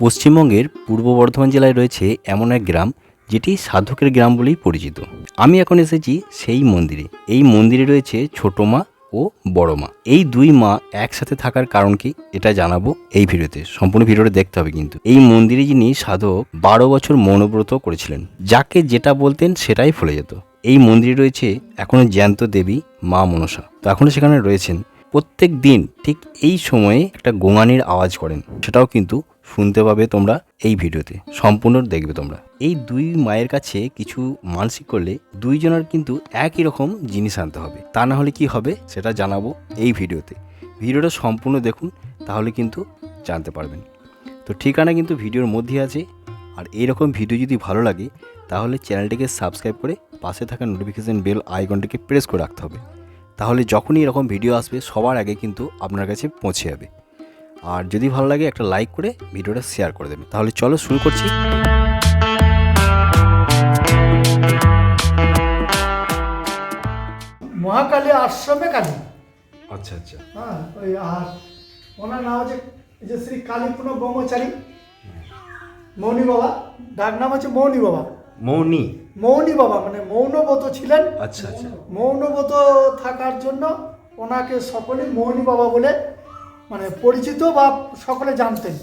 পশ্চিমবঙ্গের পূর্ব বর্ধমান জেলায় রয়েছে এমন এক গ্রাম, যেটি সাধকের গ্রাম বলেই পরিচিত। আমি এখন এসেছি সেই মন্দিরে। এই মন্দিরে রয়েছে ছোট মা ও বড় মা। এই দুই মা একসাথে থাকার কারণ কি, এটা জানাব এই ভিডিওতে। সম্পূর্ণ ভিডিওটা দেখতে হবে কিন্তু। এই মন্দিরে যিনি সাধক, বারো বছর মৌনব্রত করেছিলেন। যাকে যেটা বলতেন সেটাই ফলে যেত। এই মন্দিরে রয়েছে এখনও জ্যান্ত দেবী মা মনসা। তো এখনও সেখানে রয়েছেন। প্রত্যেক দিন ঠিক এই সময়ে একটা গোঙানির আওয়াজ করেন। সেটাও কিন্তু শুনতে পাবে তোমরা এই ভিডিওতে, সম্পূর্ণ দেখবে তোমরা। এই দুই মায়ের কাছে কিছু মানসিক করলে দুইজনের কিন্তু একই রকম জিনিস আনতে হবে। তা না হলে কি হবে সেটা জানাব এই ভিডিওতে। ভিডিওটা সম্পূর্ণ দেখুন, তাহলে কিন্তু জানতে পারবেন। তো ঠিকানা কিন্তু ভিডিওর মধ্যে আছে। আর এইরকম ভিডিও যদি ভালো লাগে, তাহলে চ্যানেলটিকে সাবস্ক্রাইব করে পাশে থাকা নোটিফিকেশান বেল আইকনটিকে প্রেস করে রাখতে হবে। তাহলে যখনই এরকম ভিডিও আসবে, সবার আগে কিন্তু আপনার কাছে পৌঁছে যাবে। আর যদি ভালো লাগে একটা লাইক করে ভিডিওটা শেয়ার করে দেবেন। তাহলে চলো শুরু করছি। মহাকালী আশ্রমে কালী। আচ্ছা আচ্ছা। হ্যাঁ ওই আর ওনার নাম হচ্ছে যে শ্রী কালীপুর ব্রহ্মচারী। মৌনী বাবা। ডাক নাম হচ্ছে মৌনী বাবা। মৌনি? মৌনী বাবা মানে মৌনব্রত ছিলেন। আচ্ছা আচ্ছা। মৌনব্রত থাকার জন্য ওনাকে সকলে মৌনী বাবা বলে মানে পরিচিত বা সকলে জানতেন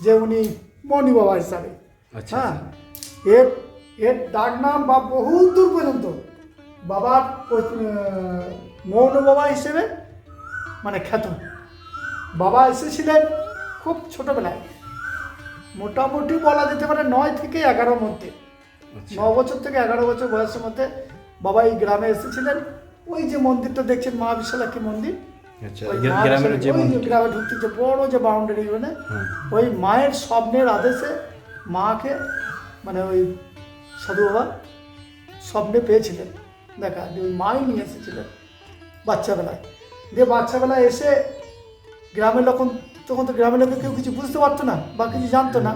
যে উনি মৌনী বাবা হিসাবে। আচ্ছা হ্যাঁ? এর এর ডাক নাম বা বহু দূর পর্যন্ত বাবার মৌন বাবা হিসেবে মানে খ্যাত। বাবা এসেছিলেন খুব ছোটবেলায়। মোটামুটি বলা যেতে পারে নয় থেকে এগারোর মধ্যে। ন বছর থেকে এগারো বছর বয়সের মধ্যে বাবা এই গ্রামে এসেছিলেন। ওই যে মন্দিরটা দেখছেন মা বিশালাক্ষী মন্দির। আচ্ছা যে গ্রামে ঢুকতে যে বড় যে বাউন্ডারি মানে ওই মায়ের স্বপ্নের আদেশে মাকে মানে ওই সাধু বাবা স্বপ্নে পেয়েছিলেন। দেখা যে ওই মাই নিয়ে এসেছিলেন বাচ্চাবেলায়। দিয়ে বাচ্চাবেলায় এসে গ্রামের লোক তখন তো গ্রামের লোকে কেউ কিছু বুঝতে পারতো না বা কিছু জানতো না।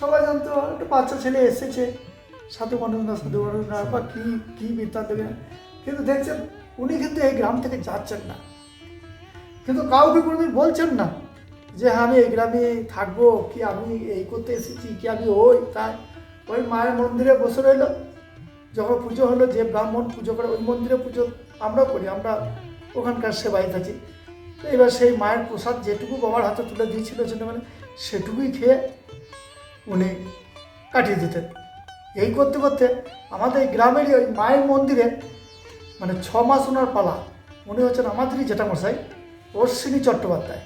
সবাই জানতো একটা বাচ্চা ছেলে এসেছে। সাধু মানুষ না সাধু মানুষ না বা কী কী বৃত্তান্ত? কিন্তু দেখছেন উনি কিন্তু এই গ্রাম থেকে যাচ্ছেন না। কিন্তু কাউকে কোনোদিন বলছেন না যে হ্যাঁ আমি এই গ্রামে থাকব, কি আমি এই করতে এসেছি, কি আমি ওই, তাই। ওই মায়ের মন্দিরে বসে রইল। যখন পুজো হলো, যে ব্রাহ্মণ পুজো করে, ওই মন্দিরে পুজো আমরাও করি, আমরা ওখানকার সেবাই থাকি। তো এবার সেই মায়ের প্রসাদ যেটুকু বাবার হাতে তুলে দিয়েছিল মানে সেটুকুই খেয়ে উনি কাটিয়ে দিতেন। এই করতে করতে আমাদের এই গ্রামেরই ওই মায়ের মন্দিরে মানে ছ মাস ওনার পালা। উনি হচ্ছেন আমাদেরই জেঠামশাই। অশ্বিনী চট্টোপাধ্যায়।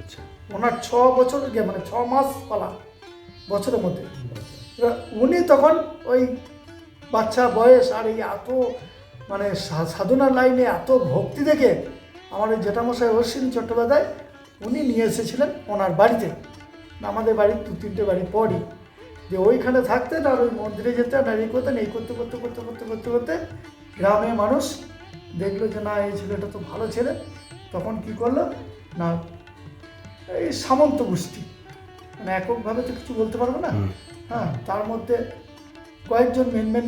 আচ্ছা। ওনার ছ বছর গিয়ে মানে ছ মাস পালা বছরের মধ্যে। উনি তখন ওই বাচ্চা বয়স আর এই এত মানে সাধনার লাইনে এত ভক্তি দেখে আমার ওই জেঠামশাই অশ্বিনী চট্টোপাধ্যায় উনি নিয়ে এসেছিলেন ওনার বাড়িতে। আমাদের বাড়ির দু তিনটে বাড়ি পরই। যে ওইখানে থাকতেন আর ওই মন্দিরে যেতেন আর এই করতেন এই করতে করতে করতে করতে করতে করতে গ্রামের মানুষ দেখল যে না এই ছেলেটা তো ভালো ছেলে। তখন কি করল? না এই সামন্ত গোষ্ঠী। মানে এককভাবে তো কিছু বলতে পারব না। হ্যাঁ তার মধ্যে কয়েকজন মেন মেন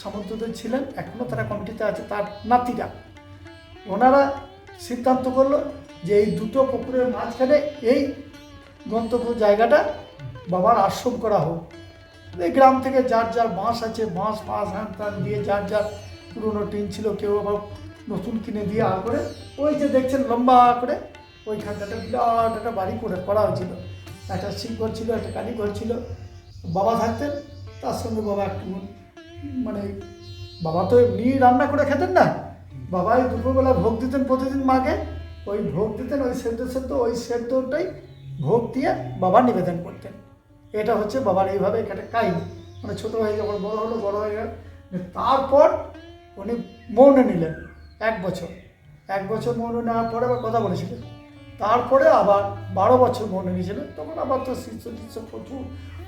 সামন্তদের ছিলেন। এখনও তারা কমিটিতে আছে তার নাতিরা। ওনারা সিদ্ধান্ত করল যে এই দুটো পুকুরের মাঝখানে এই গন্তব্য জায়গাটা বাবার আশ্রম করা হোক। এই গ্রাম থেকে যার যার বাঁশ আছে বাঁশ বাঁশ হ্যান দিয়ে যার যার পুরনো টিন ছিল কেউ আবার নতুন কিনে দিয়ে আর করে ওই যে দেখছেন লম্বা করে, ওইখানটাতে বিরাট একটা বাড়ি করে করা হয়েছিল। একটা শিবঘর ছিল, একটা কালীঘর ছিল। বাবা থাকতেন, তার সঙ্গে বাবা একটু মানে বাবা তো এমনি রান্না করে খেতেন না। বাবাই দুপুরবেলা ভোগ দিতেন প্রতিদিন মাকে। ওই ভোগ দিতেন, ওই সেদ্ধ সেদ্ধ, ওই সেদ্ধটাই ভোগ দিয়ে বাবা নিবেদন করতেন। এটা হচ্ছে বাবার এইভাবে এখানে কাহিনী। মানে ছোটো হয়ে যখন বড় হলো, বড় হয়ে গেল, তারপর উনি মৌনে নিলেন, এক বছর। এক বছর মৌনে নেওয়ার পরে আবার কথা বলেছিলেন তারপরে আবার বারো বছর মৌনে নিয়েছিলেন তখন আবার তো শিষ্য টিষ্য প্রচুর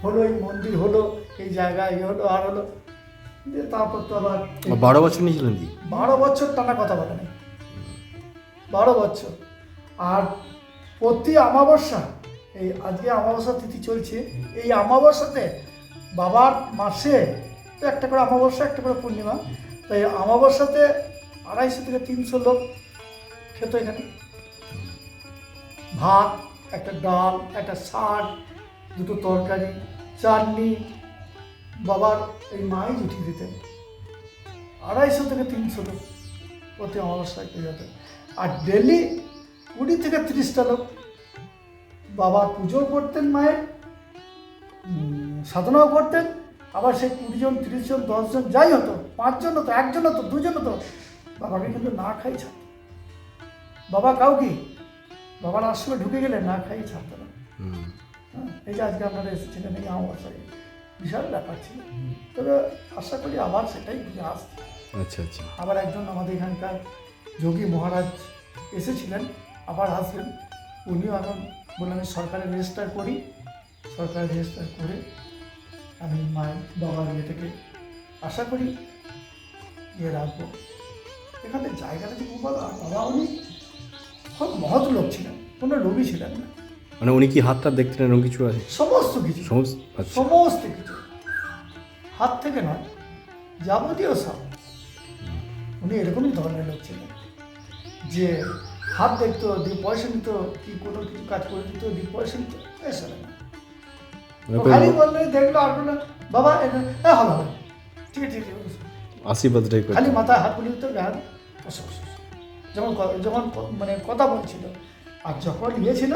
হলো এই মন্দির হলো এই জায়গায় এই হলো আর হলো। দিয়ে তারপর তো আবার বারো বছর নিয়েছিলেন কি? বারো বছর টানা কথা বলে নেই। বারো বছর। আর প্রতি অমাবস্যা এই আজকে অমাবস্যা তিথি চলছে এই অমাবস্যাতে বাবার মাসে একটা করে অমাবস্যা একটা করে পূর্ণিমা। তাই অমাবস্যাতে আড়াইশো থেকে তিনশো লোক খেত এখানে। ভাত, একটা ডাল, একটা শাক, দুটো তরকারি, চাটনি। বাবার এই মাই জুটিয়ে দিতেন আড়াইশো থেকে তিনশো লোক প্রতি অমাবস্যায় পেয়ে যেত আর ডেলি কুড়ি থেকে তিরিশটা লোক বাবা পুজো করতেন মায়ের সাধনাও করতেন। আবার সেই কুড়ি জন, তিরিশ জন দশজন যাই হতো, পাঁচজন হতো, একজন হতো, দুজন হতো, বাবাকে কিন্তু না খাই ছাড়ত। বাবা কাউকে? বাবার আশ্রমে ঢুকে গেলে না খাই ছাড়তে না। হ্যাঁ, এই যে আজকে আপনারা এসেছিলেন এই অমাবস্যায় বিশাল ব্যাপার ছিল। তবে আশা করি আবার সেটাই ঘুরে আসছে আচ্ছা আচ্ছা। আবার একজন আমাদের এখানকার যোগী মহারাজ এসেছিলেন আবার আসবেন। উনিও এখন বললেন আমি সরকারে রেজিস্টার করি। সরকারে রেজিস্টার করে আমি মায়ের বাবার ইয়ে থেকে আশা করি ইয়ে রাখব। এখানে জায়গাটা যে আর বাবা উনি মহৎ লোক ছিলেন কোনো লোভই ছিলেন না। মানে উনি কি হাতটা দেখতেন এরকম কিছু আছে? সমস্ত কিছু। সমস্ত আচ্ছা। সমস্ত কিছু। হাত থেকে নয় যাবতীয় সব। উনি এরকমই ধরনের লোক ছিলেন যে হাত দেখতো দিয়ে পয়সা নিত কি কোনো কিছু কাজ করে দিত দিয়ে পয়সা নিত এসব মানে কোনো খালি বললে দেখল আর বলল বাবা এটা হ্যাঁ হবে ঠিক আছে ঠিক আছে বসো। আশীর্বাদটাই খালি মাথায় হাত বুলিয়ে দিত গান বসো। যখন যখন মানে কথা বলছিল। আর যখন ইয়ে ছিল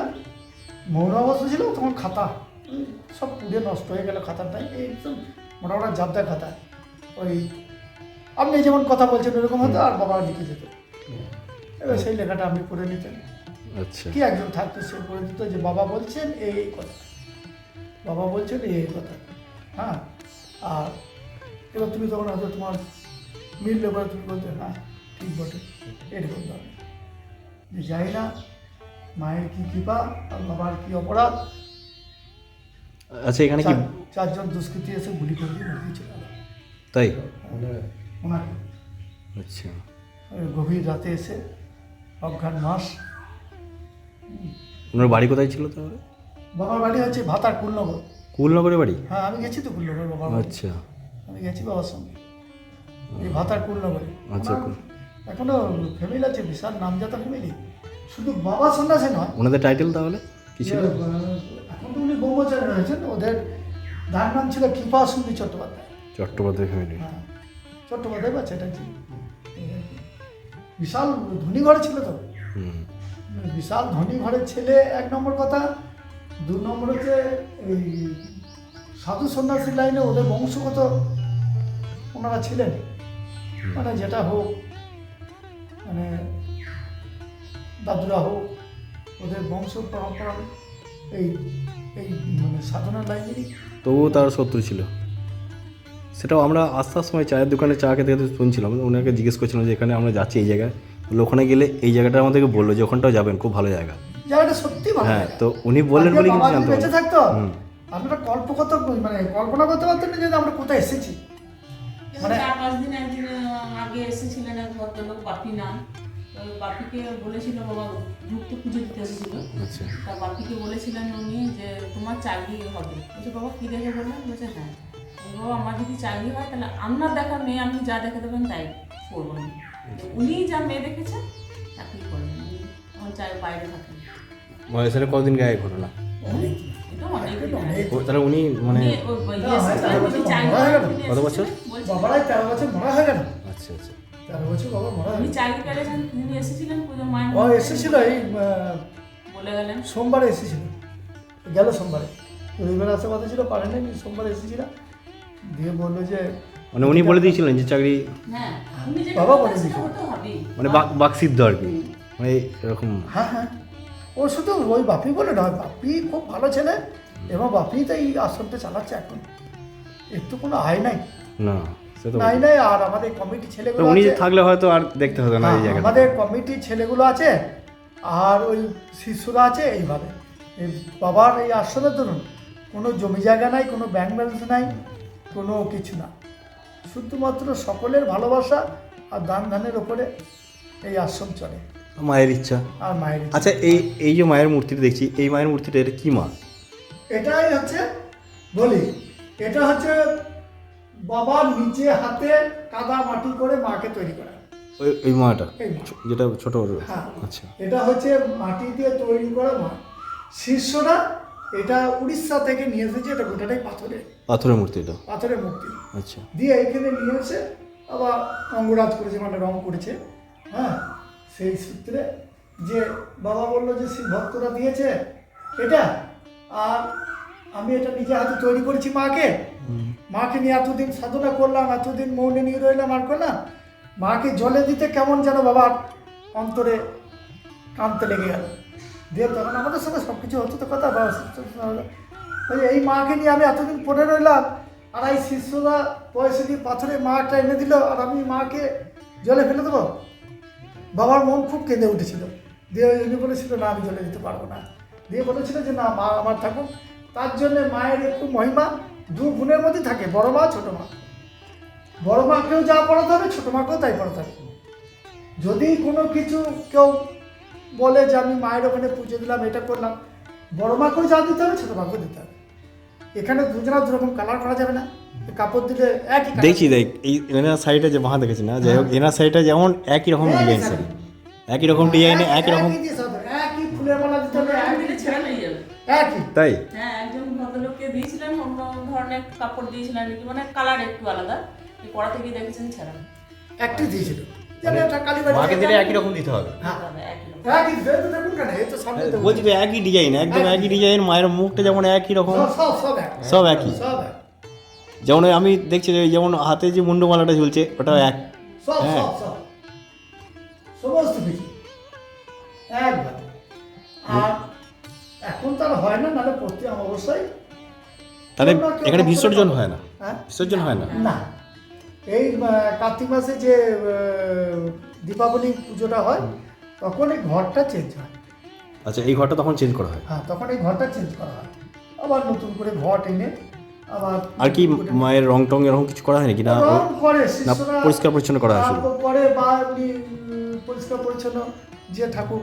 মৌন অবস্থা ছিল তখন খাতা সব পুড়ে নষ্ট হয়ে গেল খাতাটাই একদম মোটামুটি জাবদা খাতা। ওই আপনি যেমন কথা বলছেন ওরকম হতো আর বাবা লিখে যেত। এবার সেই লেখাটা আপনি পড়ে নিতেন। আচ্ছা। কি একজন থাকতো সে করে দিত যে বাবা বলছেন এই এই কথা। বাবা বলছেন এই এই কথা। হ্যাঁ? আর এবার তুমি তখন হয়তো তোমার মিললে পরে তুমি বলতে হ্যাঁ ঠিক বটে এরকম ধরনের। যে যাই না মায়ের কি কৃপা আর বাবার কি অপরাধ? আচ্ছা এখানে কি চারজন দুষ্কৃতী এসে গুলি করে দিয়ে মেরে চলে গেল। তাই? ওনাকে। আচ্ছা। গভীর রাতে এসে অজ্ঞান মাস। ওনার বাড়ি কোথায় ছিল তাহলে? বাবার বাড়ি হচ্ছে ভাতার কুলনগর। কুলনগরের বাড়ি? হ্যাঁ আমি গেছি তো কুলনগর বাবার। আচ্ছা। আমি গেছি বাবার সঙ্গে। এই ভাতার কুলনগরে। আচ্ছা, এখনও ফ্যামিলি আছে বিশাল নামজাতা ফ্যামিলি। শুধু বাবা সন্ন্যাসী নয়। ওনাদের টাইটেল তাহলে? কি ছিল? এখন তো উনি ব্রহ্মচারী রয়েছেন ওদের তার নাম ছিল কৃপা সুন্দরী চট্টোপাধ্যায়। চট্টোপাধ্যায় ফ্যামিলি হ্যাঁ চট্টোপাধ্যায় বা চ্যাটার্জি। বিশাল ধনী ঘরে ছিল তো। বিশাল ধনী ঘরের ছেলে এক নম্বর কথা। দু নম্বর হচ্ছে এই সাধু সন্ন্যাসী লাইনে ওদের বংশগত ওনারা ছিলেন। মানে যেটা হোক মানে দাদুরা হোক ওদের বংশ পরম্পরা এই এই মানে সাধনার লাইনেরই তবুও তার শত্রু ছিল। সেটাও আমরা আস্তে সময় চায়ের দোকানে চা খেতে খেতে শুনছিলাম। ওনাকে জিজ্ঞেস করছিলাম যে এখানে আমরা যাচ্ছি এই জায়গায়। ওখানে গেলে এই জায়গাটা আমাদেরকে বলল যে ওখানটাও যাবেন খুব ভালো জায়গা। জায়গাটা সত্যি ভালো হ্যাঁ তো উনি বললেন বলে কিন্তু জানতে। থাকতো হুম। মানে কল্পনা করতে পারতেন না যে আমরা কোথায় এসেছি। মানে চার পাঁচ দিন একদিন আগে এসেছিলেন এক ভদ্রলোক বাপি নাম। বাপিকে বলেছিল বাবা ঢুকতে পুজো দিতে এসেছিল আচ্ছা। তা বাপিকে বলেছিলেন উনি যে তোমার চাকরি হবে। বলছে বাবা কী দেখে বললেন? বলছে হ্যাঁ। বাবা আমার যদি চাকরি হয় তাহলে আপনার দেখা মেয়ে আপনি যা দেখে দেবেন তাই করব। আমি তো উনি যা মেয়ে দেখেছেন চাকরি করবেন উনি এখন চাই বাইরে থাকেন। সেটা কতদিন গায়ে ঘটনা তাহলে উনি মানে হয়ে কত বছর? বাবারাই তেরো বছর মরা হয়ে গেল। আচ্ছা আচ্ছা। তেরো বছর বাবা মরা উনি চাকরি পেয়েছেন তিনি এসেছিলেন পুজো মায়ের ও এসেছিল এই আহ, বলে গেলেন। সোমবারে এসেছিল। গেল সোমবারে। রবিবার আসতে কথা ছিল পারে নাই সোমবারে এসেছিল। দিয়ে বলল যে মানে উনি বলে দিয়েছিলেন যে চাকরি হ্যাঁ বাবা বলে দিয়েছিল। মানে বাক বাকসিদ্ধ আর কি। মানে এরকম হ্যাঁ হ্যাঁ। ও শুধু ওই বাপি বলে নয় বাপি খুব ভালো ছেলে। এবং বাপি তো এই আশ্রমটা চালাচ্ছে এখন। এর তো কোনো আয় নাই। না নাই নাই আর আমাদের কমিটি ছেলেগুলো উনি থাকলে হয়তো আর দেখতে হতো না হ্যাঁ, আমাদের কমিটির ছেলেগুলো আছে আর ওই শিষ্যরা আছে এইভাবে। এই বাবার এই আশ্রমের ধরুন কোনো জমি জায়গা নাই কোনো ব্যাংক ব্যালেন্স নাই কোনো কিছু না। শুধুমাত্র সকলের ভালোবাসা আর দান ধানের ওপরে এই আশ্রম চলে। মায়ের ইচ্ছা। আর মায়ের ইচ্ছা। আচ্ছা এই এই যে মায়ের মূর্তিটা দেখছি এই মায়ের মূর্তিটা এটা কি মা? এটাই হচ্ছে বলি এটা হচ্ছে বাবা নিচে হাতে কাদা মাটি করে মাকে তৈরি করা। ওই ওই মাটা এই মা। ছ- যেটা ছোট বড়। হ্যাঁ। আচ্ছা। এটা হচ্ছে মাটি দিয়ে তৈরি করা মা। শিষ্যরা এটা উড়িষ্যা থেকে নিয়ে এসেছে এটা গোটাটাই পাথরে পাথরের মূর্তি এটা? পাথরের মূর্তি। আচ্ছা। দিয়ে এইখানে নিয়ে এসে আবার অঙ্গরাজ করেছে মানে রং করেছে। হ্যাঁ। সেই সূত্রে যে বাবা বলল যে সেই ভক্তরা দিয়েছে এটা আর আমি এটা নিজে হাতে তৈরি করেছি মাকে। মাকে নিয়ে এতদিন সাধনা করলাম এতদিন মৌনে নিয়ে রইলাম আর করলাম। মাকে জলে দিতে কেমন যেন বাবার অন্তরে কাঁদতে লেগে গেল। দিয়ে তখন আমাদের সঙ্গে সব কিছু হতো তো কথা। এই মাকে নিয়ে আমি এতদিন পড়ে রইলাম আর এই শিষ্যরা পয়সা দিয়ে পাথরে মাটা এনে দিল আর আমি মাকে জলে ফেলে দেবো। বাবার মন খুব কেঁদে উঠেছিল। দিয়ে উনি বলেছিল, না, আমি জলে দিতে পারব না। দিয়ে বলেছিল যে, না, মা আমার থাকুক। তার জন্যে মায়ের একটু মহিমা দু গুণের মধ্যে থাকে, বড় মা, ছোটো মা। বড় মাকেও যা পড়াতে হবে, ছোটো মাকেও তাই পড়াতে হবে। যদি কোনো কিছু কেউ বলে যে, আমি মায়ের ওখানে পুজো দিলাম, এটা করলাম, বড় মাকেও যা দিতে হবে, ছোটো মাকেও দিতে হবে। এখানে দুজনা দুরকম কালার করা যাবে না। কাপড় দিলে একই। দেখছি দেখ এই এনার সাইডে যে বাঁধা দেখেছি না যাই হোক এনার সাইডে যেমন একই রকম ডিজাইন শাড়ি। একই রকম ডিজাইনে একই রকম একই ফুলের মালা দিতে হবে একই দিলে নিয়ে যাবে। একই। তাই? হ্যাঁ একজন ভদ্রলোককে দিয়েছিলেন অন্য ধরনের কাপড় দিয়েছিলেন মানে কালার একটু আলাদা এই পড়াতে গিয়ে দেখেছেন ছেঁড়া। একটি দিয়েছিল। মাকে দিলে একই রকম দিতে হবে। হ্যাঁ। একই রকম। একই দিতে হবে, দেখুন কেন এই তো বলছি তো একই ডিজাইন একদম একই ডিজাইন মায়ের মুখটা যেমন একই রকম সব একই। যেমন আমি দেখছি যে যেমন হাতে যে মুন্ডমালাটা ঝুলছে ওটা এক। সব হ্যাঁ। সমস্ত কিছু। একবার। আর এখন তো আর হয় না নাহলে প্রতি অবশ্যই। তাহলে এখানে বিসর্জন হয় না? হ্যাঁ? বিসর্জন হয় না? না। এই কার্তিক মাসে যে দীপাবলি পুজোটা হয় তখন এই ঘরটা চেঞ্জ হয়। আচ্ছা এই ঘরটা তখন চেঞ্জ করা হয়? হ্যাঁ তখন এই ঘরটা চেঞ্জ করা হয়। আবার নতুন করে ঘট এনে আবার আর কি মায়ের রং টং এরকম কিছু করা হয় নাকি না? করে না পরিষ্কার পরিচ্ছন্ন করা হয় তারপরে বা পরিষ্কার পরিচ্ছন্ন যে ঠাকুর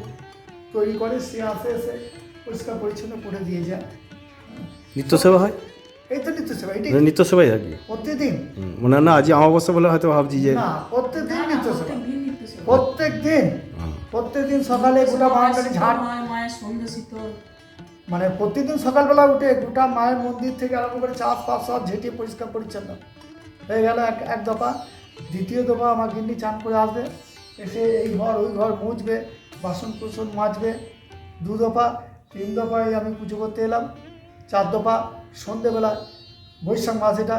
তৈরি করে সে আসে এসে পরিষ্কার পরিচ্ছন্ন করে দিয়ে যায়। নিত্য সেবা হয়? এই তো নিত্য সেবা এটাই। মানে নিত্য সেবাই আর কি? প্রতিদিন। মনে হয় না আজ অমাবস্যা বলে হয়তো ভাবছি যে না প্রত্যেকদিন নিত্য সেবা প্রত্যেক দিন। প্রত্যেক দিন সকালে গোটা বারান্দাটি ঝাড় মায়ের সন্ধ্যে শীতল। মানে প্রতিদিন সকালবেলা উঠে গোটা মায়ের মন্দির থেকে আরম্ভ করে চাষ ফাস সব ঝেঁটিয়ে পরিষ্কার পরিচ্ছন্ন। হয়ে গেল এক এক দফা। দ্বিতীয় দফা আমার গিন্নি চান করে আসবে। এসে এই ঘর ওই ঘর মুছবে বাসন কুসন মাজবে। দু দফা তিন দফায় আমি পুজো করতে এলাম। চার দফা সন্ধেবেলা বৈশাখ মাস এটা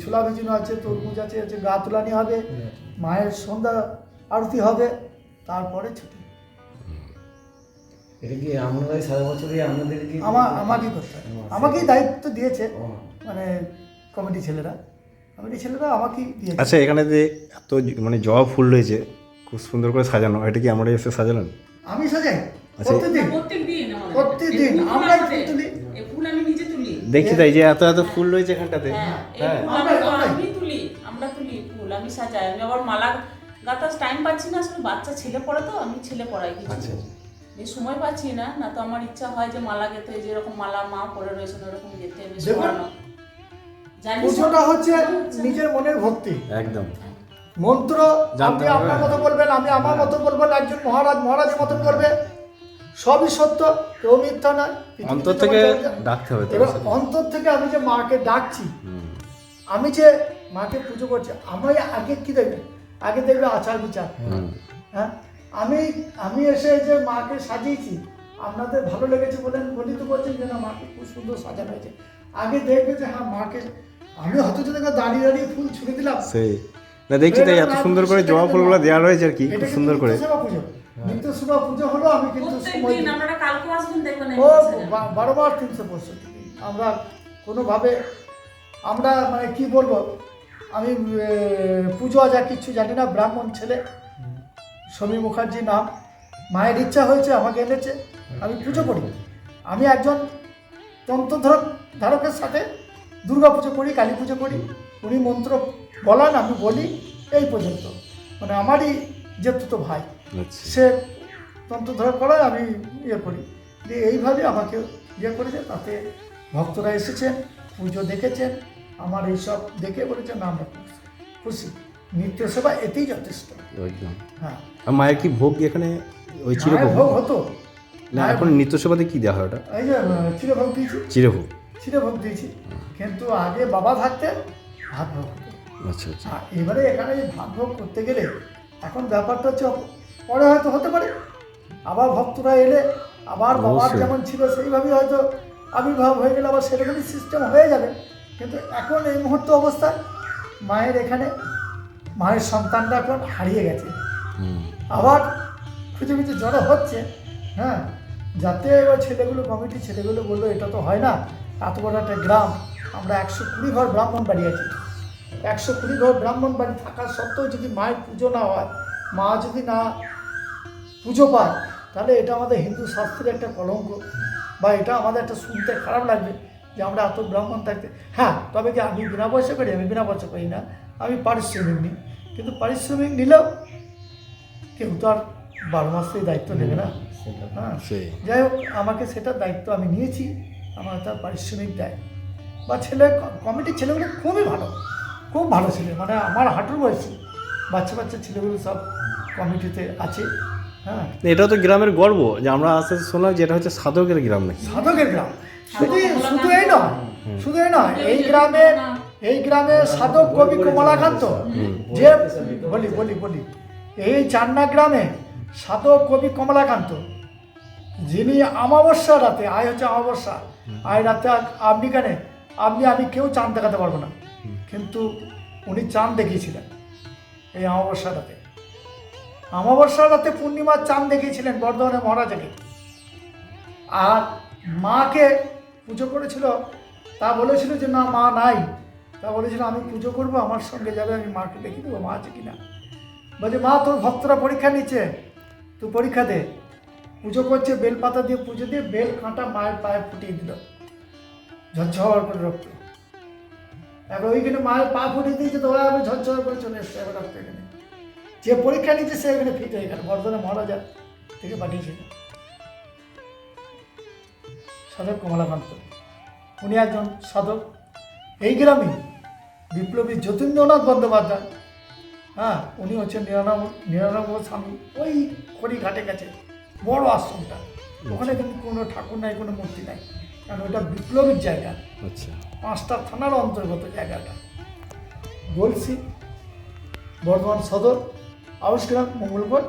ছোলা ভেজানো আছে তরমুজ আছে আছে গা তোলানি হবে মায়ের সন্ধ্যা আরতি হবে তারপরে ছুটি। এটা কি আপনারাই সারা বছরই আপনাদের কি আমার আমাকেই করতে হয়। আমাকেই দায়িত্ব দিয়েছে মানে কমিটি ছেলেরা। কমিটি ছেলেরা আমাকেই দিয়েছে। আচ্ছা এখানে যে এত মানে জবা ফুল রয়েছে খুব সুন্দর করে সাজানো এটা কি আমরা এসে সাজালেন? আমি সাজাই? আচ্ছা। প্রত্যেকদিন? প্রত্যেকদিন। আমরাই তুলি। এই ফুল আমি নিজে তুলি। দেখছি তাই যে এত এত ফুল রয়েছে এখানটাতে। হ্যাঁ হ্যাঁ। আমি- তুলি আমরা তুলি ফুল আমি সাজাই। আমি আবার মালা গাঁথা টাইম পাচ্ছি না আসলে বাচ্চা ছেলে পড়ে তো আমি ছেলে পড়াই কিছু। এই সময় পাচ্ছি না না তো আমার ইচ্ছা হয় যে মালা গেতে যেরকম মালা মা পরে রয়েছে ওরকম গেতে পড়ানো। পুজোটা হচ্ছে নিজের মনের ভক্তি। একদম। মন্ত্র আপনি আপনার মতো বলবেন আমি আমার মতো বলব একজন মহারাজ মহারাজের মতন করবে। সবই সত্য কেউ মিথ্যা নয়। অন্তর থেকে ডাকতে হবে এবার অন্তর থেকে আমি যে মাকে ডাকছি আমি যে মাকে পুজো করছি আমি আগে কি দেখবে? আগে দেখবে আচার বিচার হ্যাঁ? আমি আমি এসে যে মাকে সাজিয়েছি আপনাদের ভালো লেগেছে বলেন বলি তো বলছেন যে না মাকে খুব সুন্দর সাজানো হয়েছে। আগে দেখবে যে হ্যাঁ মাকে আমি হয়তো যদি দাঁড়িয়ে দাঁড়িয়ে ফুল ছুড়ে দিলাম। সেই। না দেখছি তাই এত সুন্দর করে জবা ফুলগুলো দেওয়া রয়েছে আর কি খুব সুন্দর করে। নিত্য সেবা পুজো সেবা পুজো হলো আমি কিন্তু সময় ও বারো বার তিনশো পঁয়ষট্টি আমরা কোনোভাবে আমরা মানে কি বলব আমি পুজো যা কিচ্ছু জানি না ব্রাহ্মণ ছেলে সমী মুখার্জি নাম। মায়ের ইচ্ছা হয়েছে আমাকে এনেছে। আমি পুজো করি। আমি একজন তন্ত্রধারক ধারকের সাথে দুর্গা পুজো করি কালী পুজো করি। উনি মন্ত্র বলান আমি বলি এই পর্যন্ত। মানে আমারই যেহেতু ভাই। আচ্ছা। সে তন্ত্রধারক করায় আমি ইয়ে করি। দিয়ে এইভাবে আমাকে ইয়ে করেছে তাতে ভক্তরা এসেছেন পুজো দেখেছেন আমার এইসব দেখে বলেছেন না আমরা খুশি। নিত্য সেবা এতেই যথেষ্ট। একদম। হ্যাঁ। আর মায়ের কি ভোগ এখানে ওই মায়ের ভোগ হতো। না এখন নিত্য সেবাতে কি দেওয়া হয় ওটা? এই যে চিরভোগ দিয়েছি। চিরভোগ। চিরভোগ দিয়েছি। কিন্তু আগে বাবা থাকতে ভাত ভোগ আচ্ছা আচ্ছা। এবারে এখানে ভাত ভোগ করতে গেলে এখন ব্যাপারটা হচ্ছে পরে হয়তো হতে পারে। আবার ভক্তরা এলে আবার বাবার যেমন ছিল সেইভাবেই হয়তো আবির্ভাব হয়ে গেলে আবার সেরকমই সিস্টেম হয়ে যাবে। কিন্তু এখন এই মুহূর্ত অবস্থায় মায়ের এখানে মায়ের সন্তানটা এখন হারিয়ে গেছে। আবার খুঁজে খুঁজে জড়ো হচ্ছে হ্যাঁ? যাতে এবার ছেলেগুলো কমিটি ছেলেগুলো বলল এটা তো হয় না। এত বড় একটা গ্রাম আমরা একশো কুড়ি ঘর ব্রাহ্মণ বাড়ি আছি। একশো কুড়ি ঘর ব্রাহ্মণ বাড়ি থাকা সত্ত্বেও যদি মায়ের পুজো না হয় মা যদি না পুজো পায় তাহলে এটা আমাদের হিন্দু শাস্ত্রের একটা কলঙ্ক বা এটা আমাদের একটা শুনতে খারাপ লাগবে যে আমরা এত ব্রাহ্মণ থাকতে। হ্যাঁ তবে কি আমি বিনা পয়সা করি? আমি বিনা পয়সা করি না। আমি পারিশ্রমিক নিই। কিন্তু পারিশ্রমিক নিলেও কেউ তো আর বারো মাসেই দায়িত্ব নেবে না। হ্যাঁ সেই। যাই হোক আমাকে সেটার দায়িত্ব আমি নিয়েছি আমার তার পারিশ্রমিক দেয়। বা ছেলে কমিটির ছেলেগুলো খুবই ভালো খুব ভালো ছেলে। মানে আমার হাঁটুর বয়সী বাচ্চা বাচ্চা ছেলেগুলো সব কমিটিতে আছে হ্যাঁ। এটা তো গ্রামের গর্ব যে আমরা আস্তে আস্তে শুনলাম যে এটা হচ্ছে সাধকের গ্রাম নাকি? সাধকের গ্রাম। শুধু শুধু এই নয় শুধু এই নয় এই গ্রামে এই গ্রামে সাধক কবি কমলাকান্ত। যে বলি বলি বলি। এই চান্না গ্রামে সাধক কবি কমলাকান্ত, যিনি অমাবস্যা রাতে, আয় হচ্ছে অমাবস্যা, আয় রাতে আপনি কেন? আপনি, আমি কেউ চাঁদ দেখাতে পারব না। কিন্তু উনি চাঁদ দেখিয়েছিলেন এই অমাবস্যা রাতে। অমাবস্যা রাতে পূর্ণিমার চাঁদ দেখিয়েছিলেন বর্ধমানে মহারাজাকে। আর মাকে পুজো করেছিল, তা বলেছিল যে, না, মা নাই। তা বলেছিল, আমি পুজো করব, আমার সঙ্গে যাবে, আমি মাকে দেখি দেবো, মা আছে কিনা? বলছে, মা, তোর ভক্তরা পরীক্ষা নিচ্ছে, তুই পরীক্ষা দে। পুজো করছে, বেল পাতা দিয়ে পুজো দিয়ে বেল কাঁটা মায়ের পায়ে ফুটিয়ে দিল। ঝরঝর করে রক্ত। এবার ওইখানে মায়ের পা ফুটিয়ে দিয়েছে, তো ওরা ঝরঝর করে চলে এসছে, এবার রক্ত এখানে। যে পরীক্ষা নিচ্ছে, সে এখানে ফিট হয়ে গেল, বর্ধমানে মহারাজা থেকে পাঠিয়েছিল। সাধক কমলাকান্ত। উনি একজন সাধক। এই গ্রামে বিপ্লবী যতীন্দ্রনাথ বন্দ্যোপাধ্যায়। হ্যাঁ উনি হচ্ছেন নিরানব্বই নিরানব্বই স্বামী। ওই খড়িঘাটে গেছে। বড় আশ্রমটা। ওখানে কিন্তু কোনো ঠাকুর নাই কোনো মূর্তি নাই। কারণ ওটা বিপ্লবীর জায়গা। আচ্ছা। পাঁচটা থানার অন্তর্গত জায়গাটা। বলছি বর্ধমান সদর আউসগ্রাম মঙ্গলকোট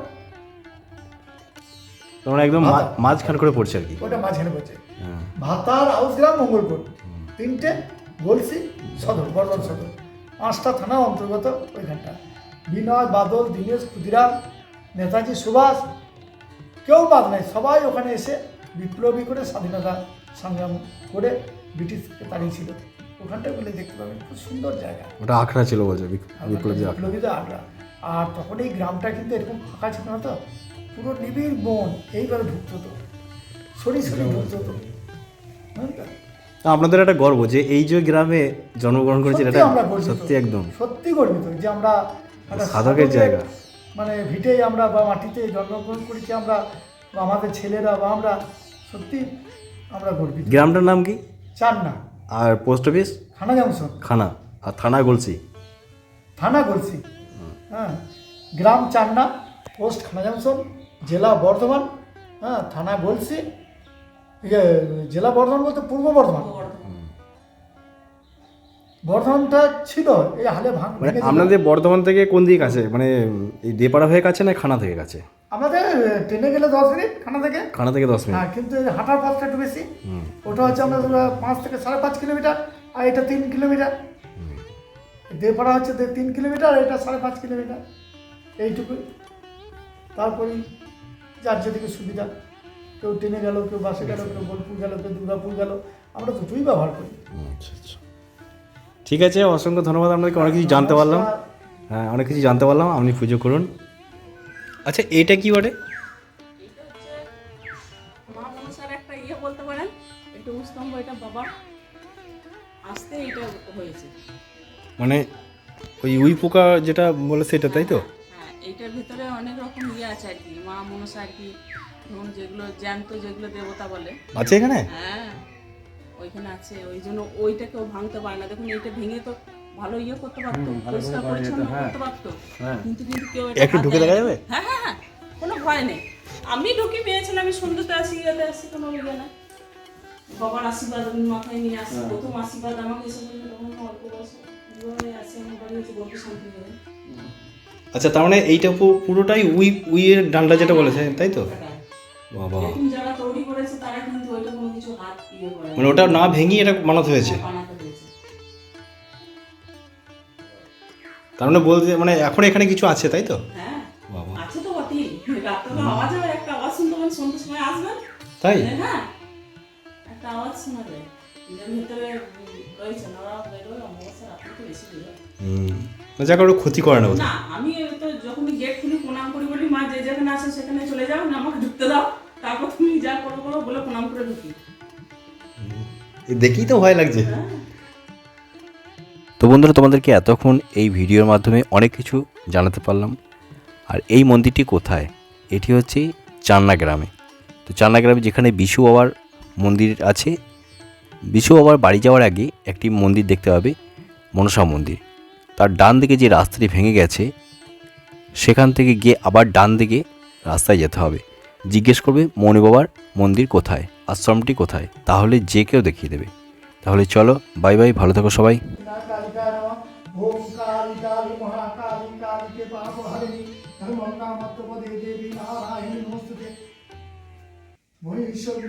তোমরা একদম মাঝখান করে পড়ছে আর কি। ওটা মাঝখানে বলছে হ্যাঁ। ভাতার আউসগ্রাম মঙ্গলকোট তিনটে গলসি সদর বর্ধমান সদর। পাঁচটা থানা অন্তর্গত ওইখানটা। বিনয় বাদল দীনেশ ক্ষুদিরাম নেতাজি সুভাষ কেউ বাদ নাই। সবাই ওখানে এসে বিপ্লবী করে স্বাধীনতা সংগ্রাম করে ব্রিটিশকে তাড়িয়েছিল ওখানটা বলে দেখতে পাবেন খুব সুন্দর জায়গা। ওটা আখড়া ছিল বলছে আখড়া বিপ্লবীদের আড্ডা আর তখন এই গ্রামটা কিন্তু এরকম ফাঁকা ছিল না তো? পুরো নিবিড় বন এইভাবে ঢুকতো তো। সরি সরি ঢুকতো তো? তা? আপনাদের একটা গর্ব যে এই যে গ্রামে জন্মগ্রহণ করেছি এটা সত্যি একদম। সত্যি গর্বিত যে আমরা সাধকের জায়গা। মানে ভিটেই আমরা বা মাটিতে জন্মগ্রহণ করেছি আমরা আমাদের ছেলেরা বা আমরা সত্যি আমরা গর্বিত। গ্রামটার নাম কি? চান না আর পোস্ট অফিস? খানা জামশন খানা। আর থানা গলসি? থানা গলসি। হ্যাঁ। গ্রাম চান্না পোস্ট খানা জামশন জেলা বর্ধমান হ্যাঁ থানা গলসি জেলা বর্ধমান বলতে পূর্ব বর্ধমান। বর্ধমানটা ছিল এই হালে ভাঙ মানে আপনাদের বর্ধমান থেকে কোন দিক আছে? মানে এই দেপাড়া হয়ে কাছে না খানা থেকে কাছে আমাদের ট্রেনে গেলে দশ মিনিট খানা থেকে। খানা থেকে দশ মিনিট। হ্যাঁ কিন্তু হাঁটার পথটা একটু বেশি। ওটা হচ্ছে আমরা পাঁচ থেকে সাড়ে পাঁচ কিলোমিটার আর এটা তিন কিলোমিটার। দেপাড়া হচ্ছে তিন কিলোমিটার আর এটা সাড়ে পাঁচ কিলোমিটার। এইটুকুই। তারপরেই যার যেদিকে সুবিধা। কেউ ট্রেনে গেল কেউ বাসে গেল কেউ বোলপুর গেল কেউ দুর্গাপুর গেল আমরা দুটোই ব্যবহার করি। আচ্ছা আচ্ছা। ঠিক আছে অসংখ্য ধন্যবাদ আপনাদেরকে অনেক কিছু জানতে পারলাম। হ্যাঁ অনেক কিছু জানতে পারলাম আপনি পুজো করুন। আচ্ছা এটা কি একটা ইয়ে বলতে পারেন? একটু স্তম্ভ এটা বাবা। আসতে এটা হয়েছে। মানে ওই উই পোকা যেটা বলে সেটা তাই তো? হ্যাঁ এইটার ভিতরে অনেক রকম ইয়ে আছে আর কি। মা মনসা আর কি ধরুন যেগুলো জ্যান্ত যেগুলো দেবতা বলে। আছে এখানে? হ্যাঁ ওইখানে আছে। ওই জন্য ওইটাকেও ভাঙতে পারে না। দেখুন এইটা ভেঙে তো ভালো ইয়ে করতে পারতো। পরিষ্কার পরিচ্ছন্ন করতে পারতো। কিন্তু কিন্তু কেউ একটু ঢুকে দেখা যাবে? হ্যাঁ হ্যাঁ হ্যাঁ। কোনো ভয় নেই। আমি ঢুকি পেয়েছিলাম আমি সন্ধ্যেতে আসি ইয়েতে আসি কোনো ইয়ে না বাবার আশীর্বাদ আমি মাথায় নিয়ে আসি। প্রথম আশীর্বাদ আমাকে এসে তখন অল্প বয়সে। বিবাহে আসি আমার বাড়ি হচ্ছে গল্প শান্তি আচ্ছা তার মানে এইটা পুরোটাই উই উইয়ের ডান্ডা যেটা বলেছে তাই তো? বাবা। যারা তৈরি করেছে তারা কিন্তু ওইটা কোনো কিছু হাত ইয়ে করে মানে ওটা না ভেঙে এটা বানাতে হয়েছে? তার মানে বলতে মানে এখন এখানে কিছু আছে তাই তো? হ্যাঁ বাবা। আছে তো বটেই রাত্রে আওয়াজ হবে একটা আওয়াজ শুনতে পাবেন সন্ধ্যের সময় আসবেন তাই? হ্যাঁ একটা আওয়াজ শোনা যায়। ক্ষতি করে। না আমি তো যখনই গেট খুলি প্রণাম করি বলি মা যে যেখানে আছে সেখানে চলে যাও না আমাকে ঢুকতে দাও। তারপর তুমি যা করো করো বলে প্রণাম করে ঢুকি। এই দেখেই তো ভয় লাগছে। হ্যাঁ। তো বন্ধুরা তোমাদেরকে এতক্ষণ এই ভিডিওর মাধ্যমে অনেক কিছু জানাতে পারলাম। আর এই মন্দিরটি কোথায়? এটি হচ্ছে চান্না গ্রামে। তো চান্না গ্রামে যেখানে বিশু বাবার মন্দির আছে বিশু বাবার বাড়ি যাওয়ার আগে একটি মন্দির দেখতে পাবে মনসা মন্দির। তার ডান দিকে যে রাস্তাটি ভেঙে গেছে সেখান থেকে গিয়ে আবার ডান দিকে রাস্তায় যেতে হবে। জিজ্ঞেস করবে, মণি বাবার মন্দির কোথায়? আশ্রমটি কোথায়? তাহলে যে কেউ দেখিয়ে দেবে। তাহলে চলো, বাই বাই, ভালো থাকো সবাই।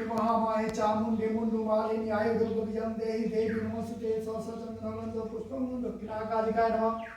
মহামায়ে চামুণ্ডে মুন্ডু মালিনী দেহি দেবী নমস্তুতে সহস্রচন্দ্র পুষ্পম দক্ষিণা কালিকায় নমঃ।